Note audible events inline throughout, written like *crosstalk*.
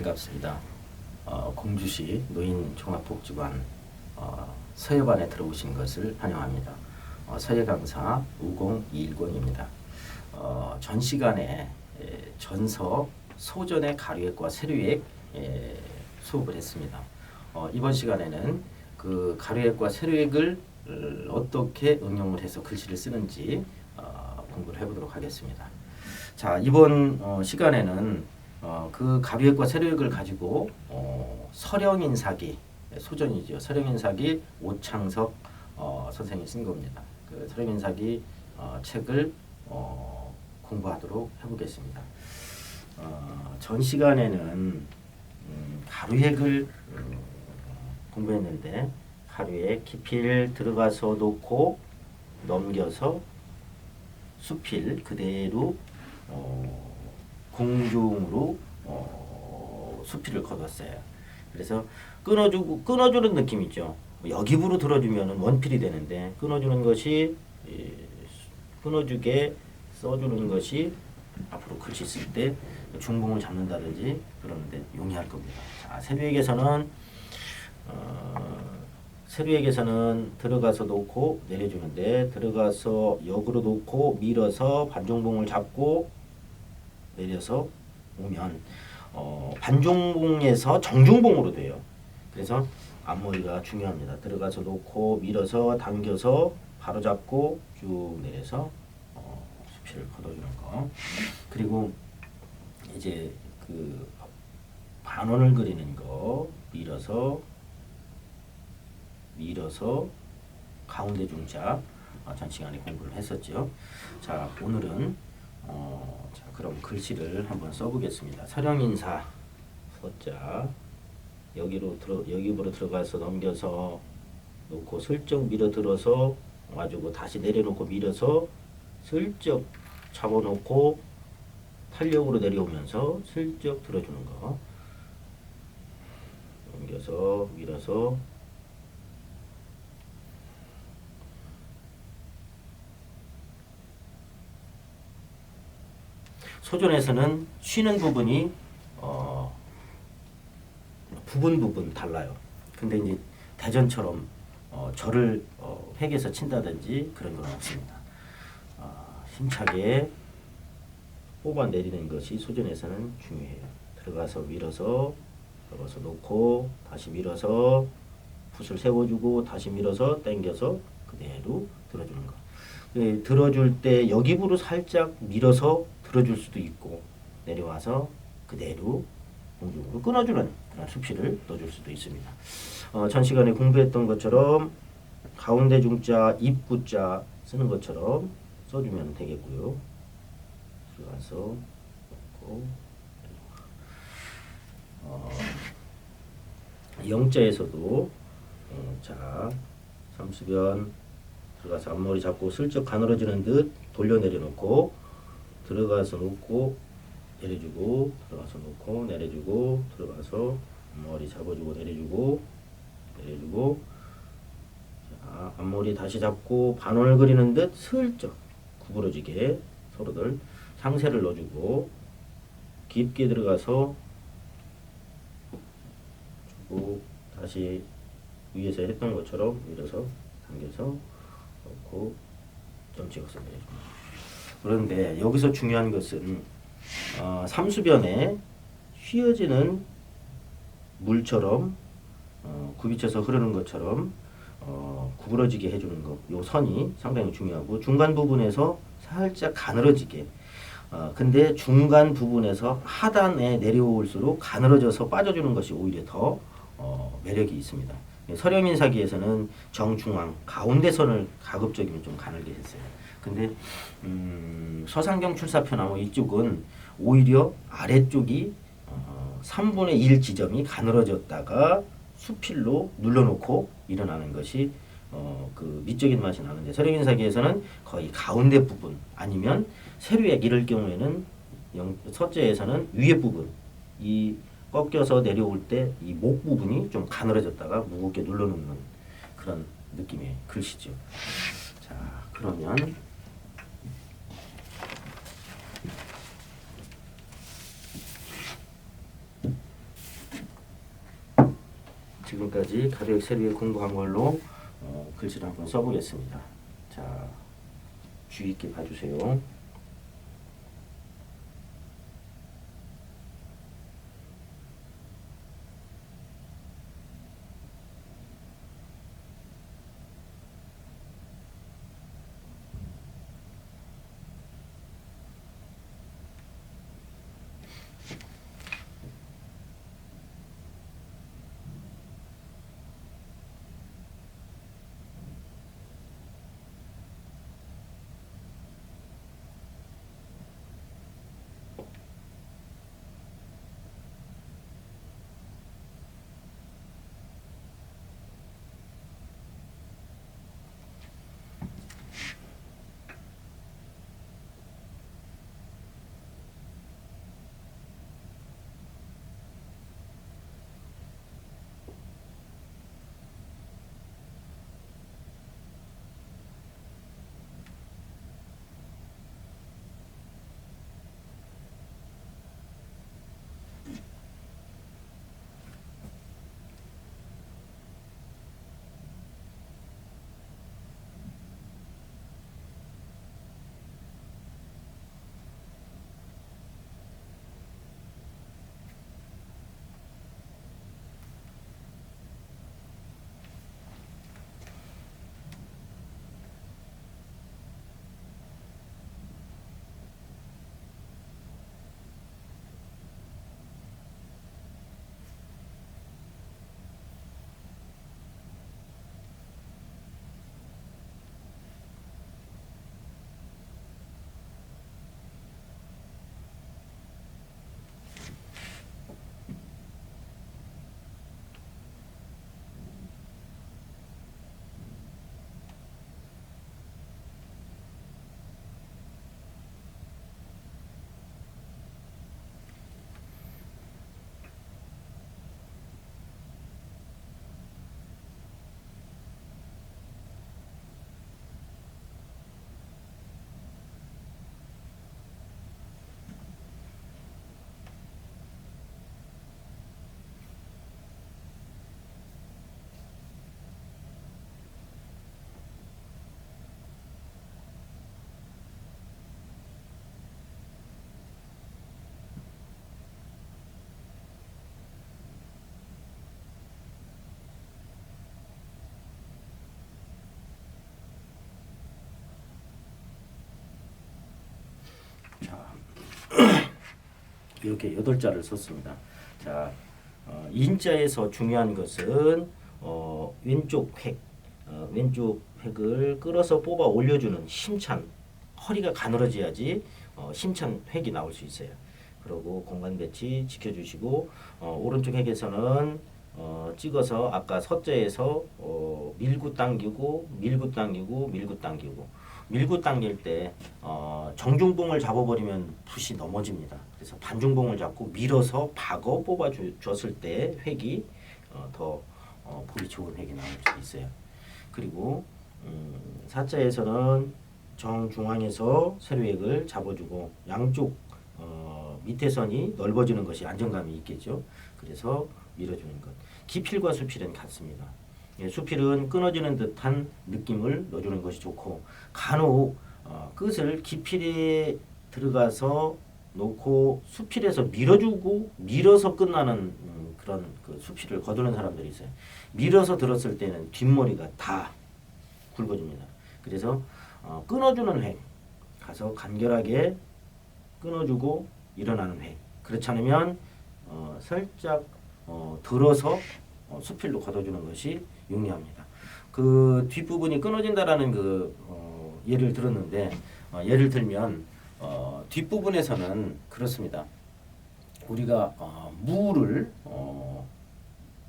반갑습니다. 어, 공주시 노인종합복지관 어, 서예반에 들어오신 것을 환영합니다. 어, 서예 강사 우공이일권입니다. 어, 전 시간에 에, 전서 소전의 가류액과 세류액 에, 수업을 했습니다. 어, 이번 시간에는 그 가류액과 세류액을 어, 어떻게 응용을 해서 글씨를 쓰는지 어, 공부를 해보도록 하겠습니다. 자 이번 어, 시간에는 어, 그 가류액과 세류액을 가지고 어, 서령인 사기 소전이죠. 서령인 사기 오창석 어, 선생이 쓴 겁니다. 그 서령인 사기 어, 책을 어, 공부하도록 해보겠습니다. 어, 전 시간에는 음, 가루액을 음, 공부했는데 가루액 깊이를 들어가서 놓고 넘겨서 수필 그대로 어, 공중으로 어, 수필을 거뒀어요. 그래서 끊어주고 끊어주는 느낌 있죠. 여기부로 들어주면 원필이 되는데 끊어주는 것이 예, 끊어주게 써주는 것이 앞으로 글씨 쓸 때 중봉을 잡는다든지 그러는데 용이할 겁니다. 자, 세류액에서는 어, 세류액에서는 들어가서 놓고 내려주는데 들어가서 역으로 놓고 밀어서 반종봉을 잡고 내려서 오면 어, 반종봉에서 정중봉으로 돼요. 그래서 앞머리가 중요합니다. 들어가서 놓고 밀어서 당겨서 바로 잡고 쭉 내려서 어, 수피를 걷어주는 거. 그리고 이제 그 반원을 그리는 거 밀어서 밀어서 가운데 중자 어, 전 시간에 공부를 했었죠. 자 오늘은 어, 자 그럼 글씨를 한번 써보겠습니다. 서령인사. 서자. 여기로 들어 여기로 들어가서 넘겨서 놓고 슬쩍 밀어 들어서 가지고 다시 내려놓고 밀어서 슬쩍 잡아놓고 탄력으로 내려오면서 슬쩍 들어주는 거. 넘겨서 밀어서 소전에서는 쉬는 부분이 어, 부분 부분 달라요. 근데 이제 대전처럼 어, 절을 어, 획에서 친다든지 그런 건 없습니다. 어, 힘차게 뽑아 내리는 것이 소전에서는 중요해요. 들어가서 밀어서 들어가서 놓고 다시 밀어서 붓을 세워주고 다시 밀어서 당겨서 그대로 들어주는 거. 예, 들어줄 때 여기부로 살짝 밀어서 들어줄 수도 있고 내려와서 그대로 공중으로 끊어주는 그런 수필을 넣어줄 수도 있습니다. 어, 전 시간에 공부했던 것처럼 가운데 중자 입구자 쓰는 것처럼 써주면 되겠고요. 들어가서 넣고 어, 영자에서도 어, 자 삼수변 들어가서 앞머리 잡고 슬쩍 가늘어지는 듯 돌려 내려놓고 들어가서 놓고 내려주고 들어가서 놓고 내려주고 들어가서 앞머리 잡아주고 내려주고 내려주고 자, 앞머리 다시 잡고 반원을 그리는 듯 슬쩍 구부러지게 서로들 상세를 넣어주고 깊게 들어가서 주고 다시 위에서 했던 것처럼 밀어서 당겨서 넣고 점 찍어서 내려줍니다. 그런데 여기서 중요한 것은 어, 삼수변에 휘어지는 물처럼 어, 굽이쳐서 흐르는 것처럼 어, 구부러지게 해주는 것, 요 선이 상당히 중요하고 중간 부분에서 살짝 가늘어지게. 어, 근데 중간 부분에서 하단에 내려올수록 가늘어져서 빠져주는 것이 오히려 더 어, 매력이 있습니다. 서령인 사기에서는 정중앙 가운데 선을 가급적이면 좀 가늘게 했어요. 근데 음, 서상경 출사표나무 이쪽은 오히려 아래쪽이 어, 3분의 1 지점이 가늘어졌다가 수필로 눌러놓고 일어나는 것이 어, 그 미적인 맛이 나는데 서령인 사기에서는 거의 가운데 부분 아니면 세류액 이럴 경우에는 영, 서재에서는 위에 부분 이 꺾여서 내려올 때 이 목 부분이 좀 가늘어졌다가 무겁게 눌러놓는 그런 느낌의 글씨죠. 자 그러면 지금까지 가로역 세로에 공부한 걸로 어, 글씨를 한번 써보겠습니다. 자, 주의 있게 봐주세요. *coughs* 이렇게 여덟 자를 썼습니다. 자, 어, 인자에서 중요한 것은 어, 왼쪽 획, 어, 왼쪽 획을 끌어서 뽑아 올려주는 힘찬 허리가 가늘어져야지 어, 힘찬 획이 나올 수 있어요. 그리고 공간 배치 지켜주시고 어, 오른쪽 획에서는 어, 찍어서 아까 서자에서 어, 밀고 당기고 밀고 당기고 밀고 당기고 밀고 당길 때 어, 정중봉을 잡아버리면 붓이 넘어집니다. 그래서 반중봉을 잡고 밀어서 박어 뽑아줬을 때 획이 어, 더 어, 보기 좋은 획이 나올 수 있어요. 그리고 음, 사자에서는 정중앙에서 세로획을 잡아주고 양쪽 어, 밑에 선이 넓어지는 것이 안정감이 있겠죠. 그래서 밀어주는 것. 기필과 수필은 같습니다. 예, 수필은 끊어지는 듯한 느낌을 넣어주는 것이 좋고 간혹 어, 끝을 기필에 들어가서 놓고 수필에서 밀어주고 밀어서 끝나는 음, 그런 그 수필을 거두는 사람들이 있어요. 밀어서 들었을 때는 뒷머리가 다 굵어집니다. 그래서 어, 끊어주는 획 가서 간결하게 끊어주고 일어나는 획 그렇지 않으면 어, 살짝 어, 들어서 어, 수필로 걷어주는 것이 용이합니다. 그 뒷부분이 끊어진다라는 그 어, 예를 들었는데 어, 예를 들면 어, 뒷부분에서는 그렇습니다. 우리가 어, 무를 어,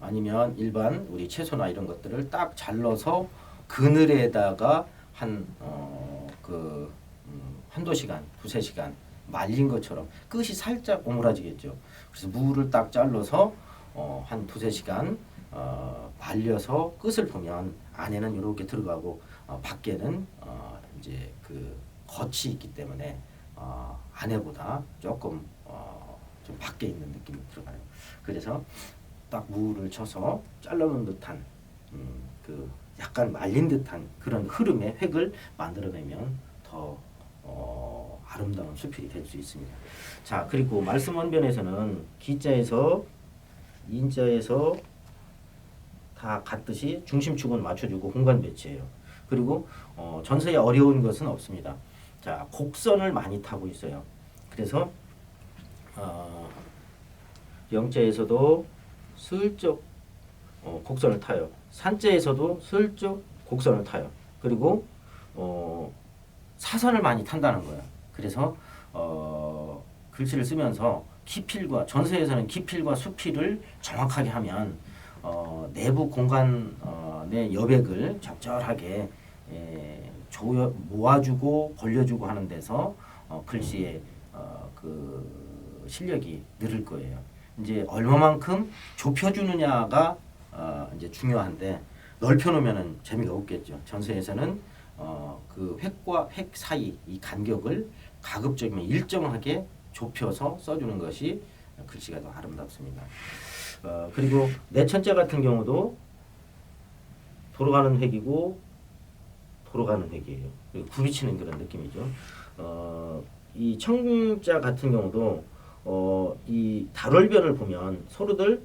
아니면 일반 우리 채소나 이런 것들을 딱 잘라서 그늘에다가 한 어, 그, 음, 한두 시간, 두세 시간 말린 것처럼 끝이 살짝 오므라지겠죠. 그래서 무를 딱 잘라서 어, 한 두세 시간 어, 말려서 끝을 보면 안에는 이렇게 들어가고 어, 밖에는 어, 이제 그 겉이 있기 때문에 어, 안에보다 조금 어, 좀 밖에 있는 느낌이 들어가요. 그래서 딱 무를 쳐서 잘라놓은 듯한 음, 그 약간 말린 듯한 그런 흐름의 획을 만들어내면 더 어, 아름다운 수필이 될 수 있습니다. 자 그리고 말씀 원변에서는 기자에서 인자에서 다 같듯이 중심축은 맞춰주고 공간 배치해요. 그리고 어, 전서에 어려운 것은 없습니다. 자 곡선을 많이 타고 있어요. 그래서 어, 영자에서도 슬쩍 어, 곡선을 타요. 산자에서도 슬쩍 곡선을 타요. 그리고 어, 사선을 많이 탄다는 거예요. 그래서 어, 글씨를 쓰면서 기필과 전서에서는 기필과 수필을 정확하게 하면 어, 내부 공간 어, 내 여백을 적절하게 에, 조여, 모아주고 벌려주고 하는 데서 어, 글씨의 어, 그 실력이 늘을 거예요. 이제 얼마만큼 좁혀주느냐가 어, 이제 중요한데 넓혀놓으면은 재미가 없겠죠. 전서에서는 어, 그 획과 획 사이 이 간격을 가급적이면 일정하게 좁혀서 써주는 것이 글씨가 더 아름답습니다. 어, 그리고 내 천자 같은 경우도 돌아가는 획이고 돌아가는 획이에요. 그리고 굽이치는 그런 느낌이죠. 어, 이 청자 같은 경우도 어, 이 달월변을 보면 서로들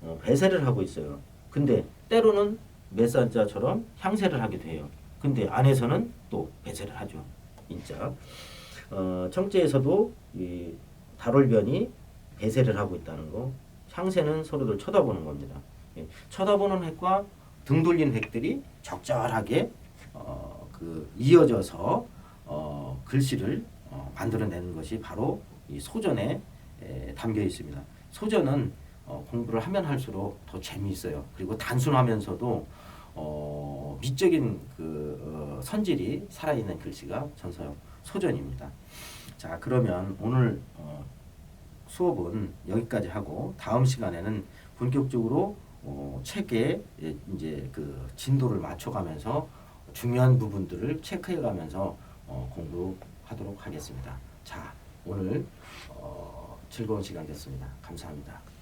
어, 배세를 하고 있어요. 근데 때로는 메산자처럼 향세를 하기도 해요. 근데 안에서는 또 배세를 하죠. 인자. 어, 청제에서도 이 달월변이 배세를 하고 있다는 거. 향세는 서로들 쳐다보는 겁니다. 예, 쳐다보는 획과 등 돌린 획들이 적절하게 어, 그 이어져서 어, 글씨를 어, 만들어내는 것이 바로 이 소전에 에, 담겨 있습니다. 소전은 어, 공부를 하면 할수록 더 재미있어요. 그리고 단순하면서도 어, 미적인 그 어, 선질이 살아있는 글씨가 전서용 소전입니다. 자 그러면 오늘 어, 수업은 여기까지 하고 다음 시간에는 본격적으로 어, 책에 예, 이제 그 진도를 맞춰가면서 중요한 부분들을 체크해가면서 어, 공부하도록 하겠습니다. 자 오늘 어, 즐거운 시간 됐습니다. 감사합니다.